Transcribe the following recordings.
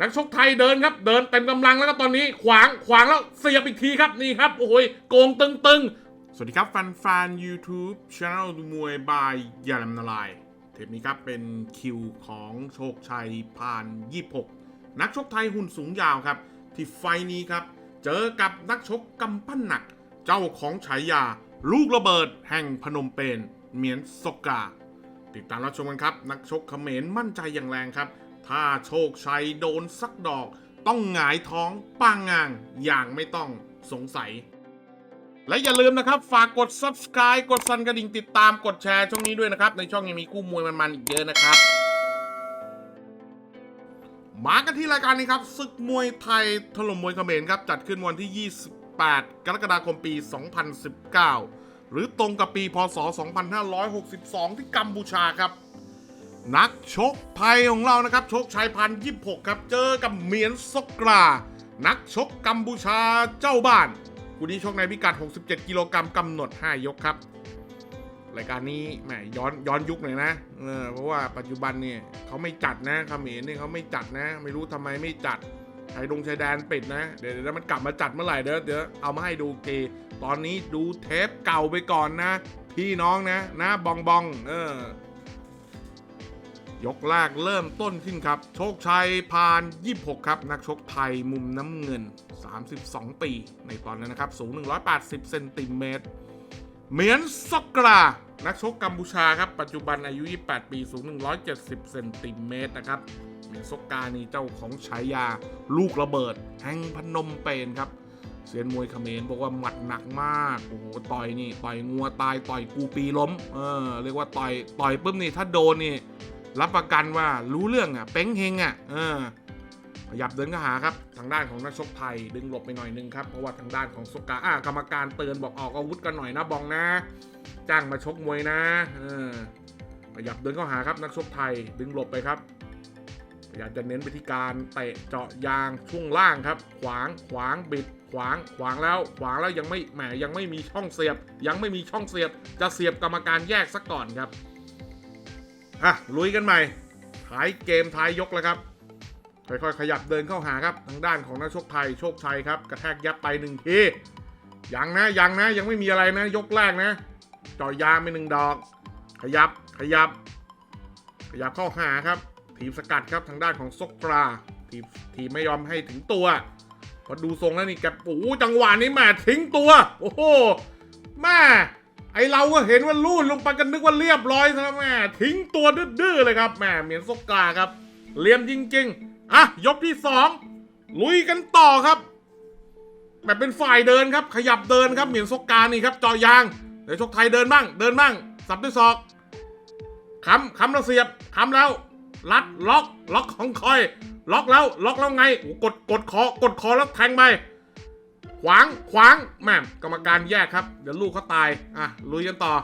นักชกไทยเดินครับ เดินเต็มกำลังแล้วก็ตอนนี้ขวางขวางแล้วเสียบอีกทีครับนี่ครับ โอ้ยโกงตึงตึงๆสวัสดีครับแฟนแฟน YouTube c h a n e l มวยบายยาลำนาลาย เทปนี้ครับเป็นคิวของโชคชัยพาน 26 นักชกไทยหุ่นสูงยาวครับ ที่ไฟนี้ครับ เจอกับนักชกกำปั้นหนัก เจ้าของฉายา ลูกระเบิดแห่งพนมเปญเมียนสกกาติดตามรับชมกันครับ นักชกเขมรมั่นใจอย่างแรงครับ ถ้าโชคชัยโดนสักดอก ต้องหงายท้องปางงางอย่างไม่ต้องสงสัย และอย่าลืมนะครับฝากกด subscribe กดสั่นกระดิ่งติดตามกดแชร์ช่องนี้ด้วยนะครับ ในช่องยังมีคู่มวยมันๆอีกเยอะนะครับ มากันที่รายการนี้ครับศึกมวยไทยถล่มมวยเขมรครับจัดขึ้นวันที่ 28 กรกฎาคมปี 2019 หรือตรงกับปีพศ 2562 ที่กัมพูชาครับ นักชกไทยของเรานะครับ ชกชัยพันยี่หกครับ เจอกับเมียนซกกรา นักชกกัมพูชาเจ้าบ้านคู่นี้ชกในพิกัด 67 กิโลกรัมกำหนด 5 ยกครับ รายการนี้แหมย้อนย้อนยุคหน่อยนะเออเพราะว่าปัจจุบันเนี่ยเขาไม่จัดนะเขมรเนี่ยเขาไม่จัดนะ ไม่รู้ทำไมไม่จัดชายดงชายแดนปิดนะ เดี๋ยวเดี๋ยวมันกลับมาจัดเมื่อไหร่เดี๋ยวเดี๋ยวเอามาให้ดูเกตอนนี้ดูเทปเก่าไปก่อนนะ พี่น้องนะนะบองบอง เออ ยกแรกเริ่มต้นขึ้นครับ โชคชัยพาน 26 ครับ นักชกไทยมุมน้ำเงิน 32 ปี ในตอนนั้นนะครับ สูง 180 เซนติเมตรเหมียนซอกกรา นักชกกัมพูชาครับ ปัจจุบันอายุ 28 ปี สูง 170 เซนติเมตรนะครับเหมียนซอกกานี่เจ้าของฉายา ลูกระเบิด แห่งพนมเปญครับเซียนมวยเขมรบอกว่าหมัดหนักมาก โอ้โห ต่อยนี่ ต่อยงัวตาย ต่อยกูปีล้ม เออ เรียกว่าต่อย ต่อยปุ๊บนี่ ถ้าโดนนี่ รับประกันว่ารู้เรื่องอะเป้งเฮงอะเออขยับเดินเข้าหาครับ ทางด้านของนักชกไทยดึงหลบไปหน่อยนึงครับ เพราะว่าทางด้านของสกาอ่ากรรมการเตือนบอกออกอาวุธกันหน่อยนะบองนะ จ้างมาชกมวยนะเออขยับเดินเข้าหาครับนักชกไทยดึงหลบไปครับพยายามจะเน้นไปที่การเตะเจาะยางช่วงล่างครับ ขวางขวางบิด ขวางขวางแล้ว ขวางแล้วยังไม่แหมยังไม่มีช่องเสียบ ยังไม่มีช่องเสียบ จะเสียบกรรมการแยกซะก่อนครับ อะลุยกันใหม่ท้ายเกมท้ายยกแล้วครับค่อยๆขยับเดินเข้าหาครับทางด้านของนักชกไทยโชคชัยครับกระแทกยับไปหนึ่งทียังนะยังนะยังไม่มีอะไรนะ ยกแรกนะจ่อยางไปหนึ่งดอก ขยับขยับ ขยับเข้าหาครับทีมสกัดครับทางด้านของซกราทีมทีมไม่ยอมให้ถึงตัวพอดูทรงแล้วนี่แกโอ้โหจังหวะนี้แม่ทิ้งตัว โอ้โหแม่ ไอเราก็เห็นว่าลูดลงไปกันนึกว่าเรียบร้อยซะแล้วแม่ทิ้งตัวดื้อๆเลยครับแม่เหมียนซกกาครับเลี่ยมจริงๆอะยกที่สองลุยกันต่อครับ แบบเป็นฝ่ายเดินครับ ขยับเดินครับเหมียนซกกานี่ครับจอยางเดี๋ยวชกไทยเดินบ้าง เดินบ้างสับด้วยศอกค้ำค้ำแล้วเสียบค้ำแล้วรัดล็อกล็อกของคอย ล็อกแล้วล็อกแล้วไงกดกดคอกดคอแล้วแทงไป ขวางขวางแม่กรรมการแยกครับ เดี๋ยวลูกเขาตายอะลุยกันต่อ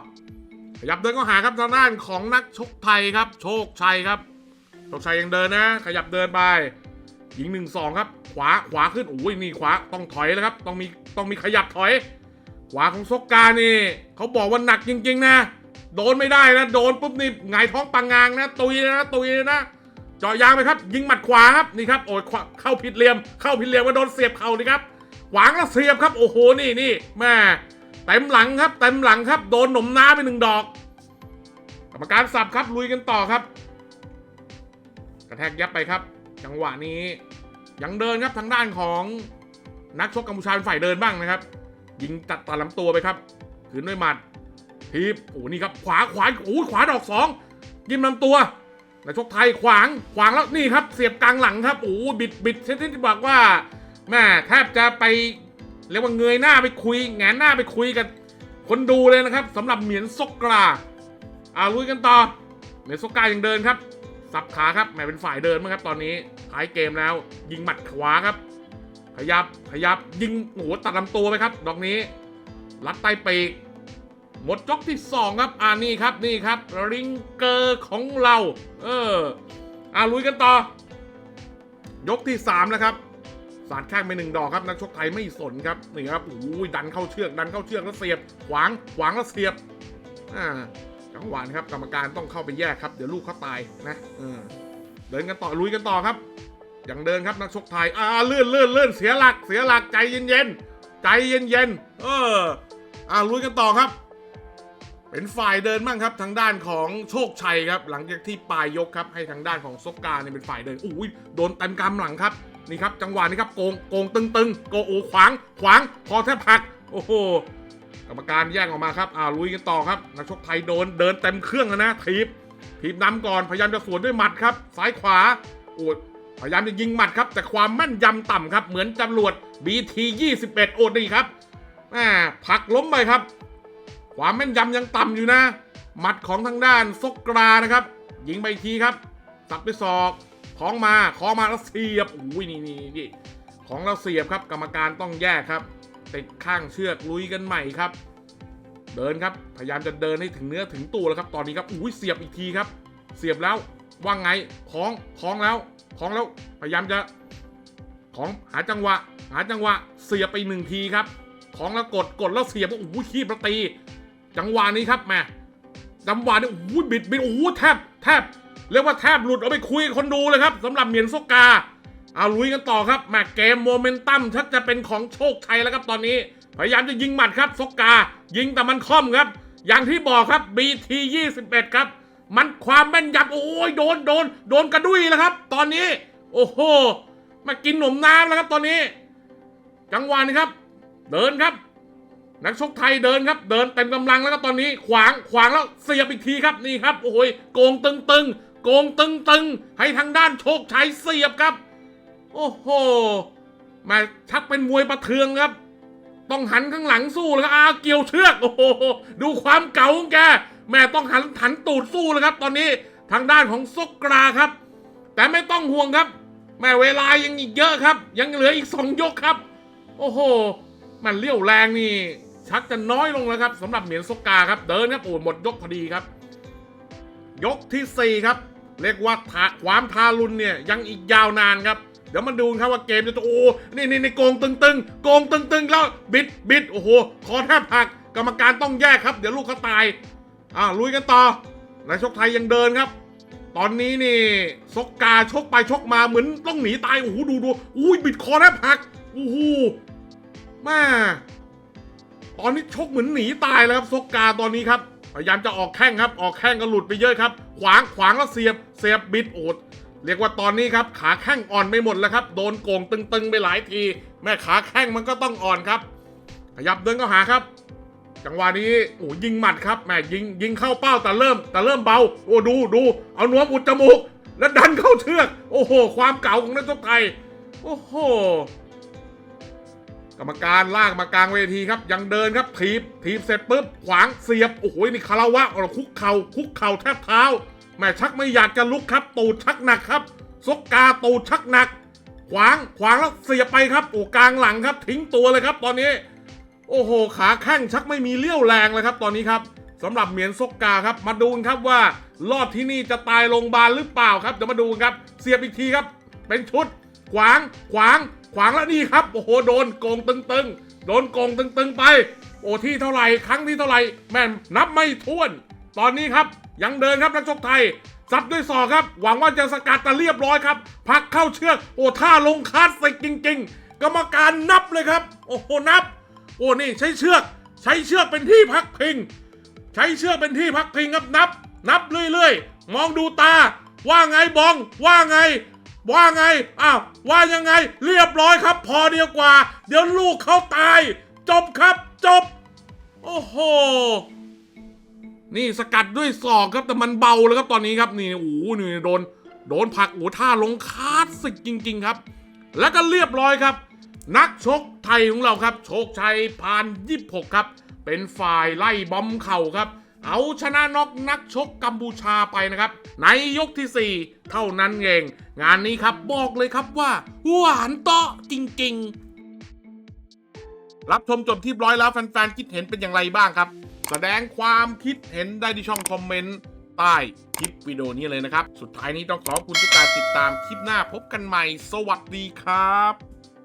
ขยับเดินเข้าหาครับทางด้านของนักชกไทยครับ โชคชัยครับโชคชัยยังเดินนะ ขยับเดินไปยิงหนึ่งสองครับ ขวาขวาขึ้นโอ้ยนี่ขวาต้องถอยแล้วครับต้องมีต้องมีขยับถอย ขวาของซกกานี่เขาบอกว่าหนักจริง ๆ นะ โดนไม่ได้นะโดนปุ๊บนี่หงายท้องปังงางนะตุยนะตุยนะเจาะยางไปครับ ยิงหมัดขวาครับนี่ครับโอ้ยขวาเข้าผิดเหลี่ยม เข้าผิดเหลี่ยมว่าโดนเสียบเข่านี่ครับ วางแล้วเสียบครับ โอ้โห นี่นี่แม่เต็มหลังครับเต็มหลังครับ โดนหนมน้าไปหนึ่งดอก กรรมการสับครับลุยกันต่อครับ กระแทกยับไปครับ จังหวะนี้ ยังเดินครับทางด้านของนักชกกัมพูชาเป็นฝ่ายเดินบ้างนะครับ ยิงตัดตัดลำตัวไปครับขืนด้วยหมัดทีบโอ้นี่ครับขวาขวาโอ้ขวาดอกสองยิ้มลำตัวนักชกไทยขวางขวางแล้วนี่ครับ เสียบกลางหลังครับโอ้บิดบิดเช่นที่บอกว่า แม่แทบจะไปเรียกว่าเงยหน้าไปคุยแงนหน้าไปคุยกับคนดูเลยนะครับสำหรับเหมียนซกกาอ่าลุยกันต่อเหมียนซกกายังเดินครับ สับขาครับแหมเป็นฝ่ายเดินมั้งครับ ตอนนี้ท้ายเกมแล้ว ยิงหมัดขวาครับ ขยับขยับยิงโอ้โหตัดลำตัวไปครับ ดอกนี้รัดใต้ปีกหมดยกที่สองครับ อ่านี่ครับนี่ครับ ริงเกอร์ของเรา เอออ่าลุยกันต่อ ยกที่สามนะครับ สาดแข้งไปหนึ่งดอกครับนักชกไทยไม่สนครับนี่ครับโอ้ยดันเข้าเชือกดันเข้าเชือกแล้วเสียบ ขวางขวางแล้วเสียบอ่าจังหวะนครับกรรมการต้องเข้าไปแยกครับเดี๋ยวลูกเขาตายนะเออเดินกันต่อลุยกันต่อครับอยังเดินครับนักชกไทยอ่าเลื่อนเลื่อนเลื่อนเสียหลักเสียหลักใจเย็นๆใจเย็นๆเอออ่าลุยกันต่อครับ เป็นฝ่ายเดินบ้างครับทางด้านของโชคชัยครับ หลังจากที่ปลายยกครับให้ทางด้านของซกกาเนี่ยเป็นฝ่ายเดินอุ้ยโดนเต็มกำหลังครับนี่ครับจังหวะนี้ครับโกงโกงตึงตึงโกโอขวางขวางพอแทบหักโอ้โหกรรมการแย่งออกมาครับอ่าลุยกันต่อครับนักชกไทยโดนเดินเต็มเครื่องแล้วนะทีบทีบนำก่อนพยายามจะสวนด้วยหมัดครับซ้ายขวาโอ้พยายามจะยิงหมัดครับ แต่ความแม่นยำต่ำครับ เหมือนจรวด BT 21โอ้ดีครับแหมผักล้มไปครับ ความแม่นยำยังต่ำอยู่นะ หมัดของทางด้านซกกรานะครับ ยิงไปทีครับตับด้วยศอกคล้องมาคล้องมาแล้วเสียบอุ้ยนี่นี่นี่ของเราเสียบครับ กรรมการต้องแยกครับ ติดข้างเชือกลุยกันใหม่ครับ เดินครับพยายามจะเดินให้ถึงเนื้อถึงตัวแล้วครับ ตอนนี้ครับอุ้ยเสียบอีกทีครับ เสียบแล้วว่างไงคล้องคล้องแล้วคล้องแล้วพยายามจะของหาจังหวะ หาจังหวะเสียบไปหนึ่งทีครับคล้องแล้วกดกดแล้วเสียบโอ้โหขีบแล้วตี จังหวะนี้ครับแม่จังหวะนี้โอ้บิดบิดโอ้แทบแทบเรียกว่าแทบหลุดเอาไปคุยคนดูเลยครับสำหรับเหมียนโซกาเอาลุยกันต่อครับแมเกมโมเมนตัมชักจะเป็นของโชคชัยแล้วครับตอนนี้ พยายามจะยิงหมัดครับโซกกา ยิงแต่มันค่อมครับ อย่างที่บอกครับ BT 21ครับ มันความแม่นยำโอ้ยโดนโดนโดนกระดุยแล้วครับ ตอนนี้ โอ้โหมากินหนมน้ำแล้วครับตอนนี้ จังหวะนี้ครับ เดินครับ นักชกไทยเดินครับ เดินเต็มกำลังแล้วครับตอนนี้ขวางขวางแล้วเสียบอีกทีครับนี่ครับโอ้ยโกงตึงตึงโกงตึงตึงให้ทางด้านโชคชัยเสียบครับ โอ้โหมาชักเป็นมวยประเทืองครับ ต้องหันข้างหลังสู้แล้วครับอาเกี่ยวเชือกโอ้โหดูความเก่าของแกแม่ต้องหันหันตูดสู้แล้วครับ ตอนนี้ทางด้านของซกกราครับ แต่ไม่ต้องห่วงครับ แม่เวลายังอีกเยอะครับ ยังเหลืออีกสองยกครับ โอ้โห มันเลี้ยวแรงนี่ ชักจะน้อยลงแล้วครับสำหรับเหมียนซกกาครับเดินครับโอ้หมดยกพอดีครับ ยกที่สี่ครับ เรียกว่าทาความทารุณเนี่ยยังอีกยาวนานครับเดี๋ยวมาดูครับว่าเกมจะโอ้นี่นี่นี่โกงตึงตึงโกงตึงตึงแล้วบิดบิดโอ้โหคอแทบหักกรรมการต้องแยกครับ เดี๋ยวลูกเขาตายอ่าลุยกันต่อนายชกไทยยังเดินครับ ตอนนี้นี่ซกกาชกไปชกมาเหมือนต้องหนีตายโอ้โหดูดูอุ้ยบิดคอแทบหักโอ้โหแม่ ตอนนี้ชกเหมือนหนีตายแล้วครับซกกาตอนนี้ครับพยายามจะออกแข้งครับ ออกแข้งก็หลุดไปเยอะครับ ขวางขวางแล้วเสียบเสียบบิดโอด เรียกว่าตอนนี้ครับ ขาแข้งอ่อนไปหมดแล้วครับ โดนโกงตึงๆไปหลายที แม่ขาแข้งมันก็ต้องอ่อนครับ ขยับเดินเข้าหาครับ จังหวะนี้โอ้ยิงหมัดครับแม่ยิงยิงเข้าเป้าแต่เริ่ม แต่เริ่มเบา โอ้ดูดูเอานวมอุดจมูก แล้วดันเข้าเชือก โอ้โห ความเก่าของนักชกไทย โอ้โห กรรมการลากมากลางเวทีครับ ยังเดินครับถีบถีบเสร็จปุ๊บ ขวางเสียบ โอ้โหนี่คาราวะเราคุกเข่าคุกเข่าแทบเท้าแม่ชักไม่อยากจะลุกครับ ตูดชักหนักครับซกกาตูดชักหนัก ขวางขวางแล้วเสียบไปครับโอ้กลางหลังครับ ทิ้งตัวเลยครับ ตอนนี้ โอ้โห ขาแข้งชักไม่มีเลี้ยวแรงเลยครับ ตอนนี้ครับสำหรับเหมียนซกกาครับ มาดูครับว่ารอดที่นี่จะตายโรงพยาบาลหรือเปล่าครับเดี๋ยวมาดูครับ เสียบอีกทีครับ เป็นชุด ขวางขวาง ขวางแล้วนี่ครับโอ้โหโดนโกงตึงๆ โดนโกงตึงๆไป โอ้ที่เท่าไหร่ครั้งที่เท่าไหร่แม่นนับไม่ถ้วน ตอนนี้ครับยังเดินครับนักชกไทยซัดด้วยศอกครับ หวังว่าจะสกัดแต่เรียบร้อยครับ พักเข้าเชือก โอ้ท่าลงคลาสสิกจริง ๆ กรรมการนับเลยครับ โอ้โหนับ โอ้นี่ใช้เชือก ใช้เชือกเป็นที่พักพิง ใช้เชือกเป็นที่พักพิงครับนับ นับเรื่อยๆ มองดูตา ว่าไงบอง ว่าไง ว่าไง อ้าว ว่ายังไง เรียบร้อยครับ พอเดียวกว่า เดี๋ยวลูกเขาตาย จบครับจบ โอ้โห นี่สกัดด้วยศอกครับ แต่มันเบาเลยครับตอนนี้ครับ นี่ โอ้โหนี่โดน โดนผักโอ้ท่าลงคาสสิกจริง ๆ ครับ แล้วก็เรียบร้อยครับ นักชกไทยของเราครับ โชคชัยพานยิบหกครับ เป็นฝ่ายไล่บอมเข่าครับ เอาชนะนอกนักชกกัมพูชาไปนะครับ ในยกทีสี่ 4 เท่านั้นเอง งานนี้ครับบอกเลยครับว่า หวานเตาะจริง ๆ รับชมจบที่ร้อยแล้วแฟนๆ คิดเห็นเป็นอย่างไรบ้างครับ แสดงความคิดเห็นได้ที่ช่องคอมเมนต์ใต้คลิปวิดีโอนี้เลยนะครับ สุดท้ายนี้ต้องขอบคุณทุกการติดตามคลิปหน้าพบกันใหม่ สวัสดีครับ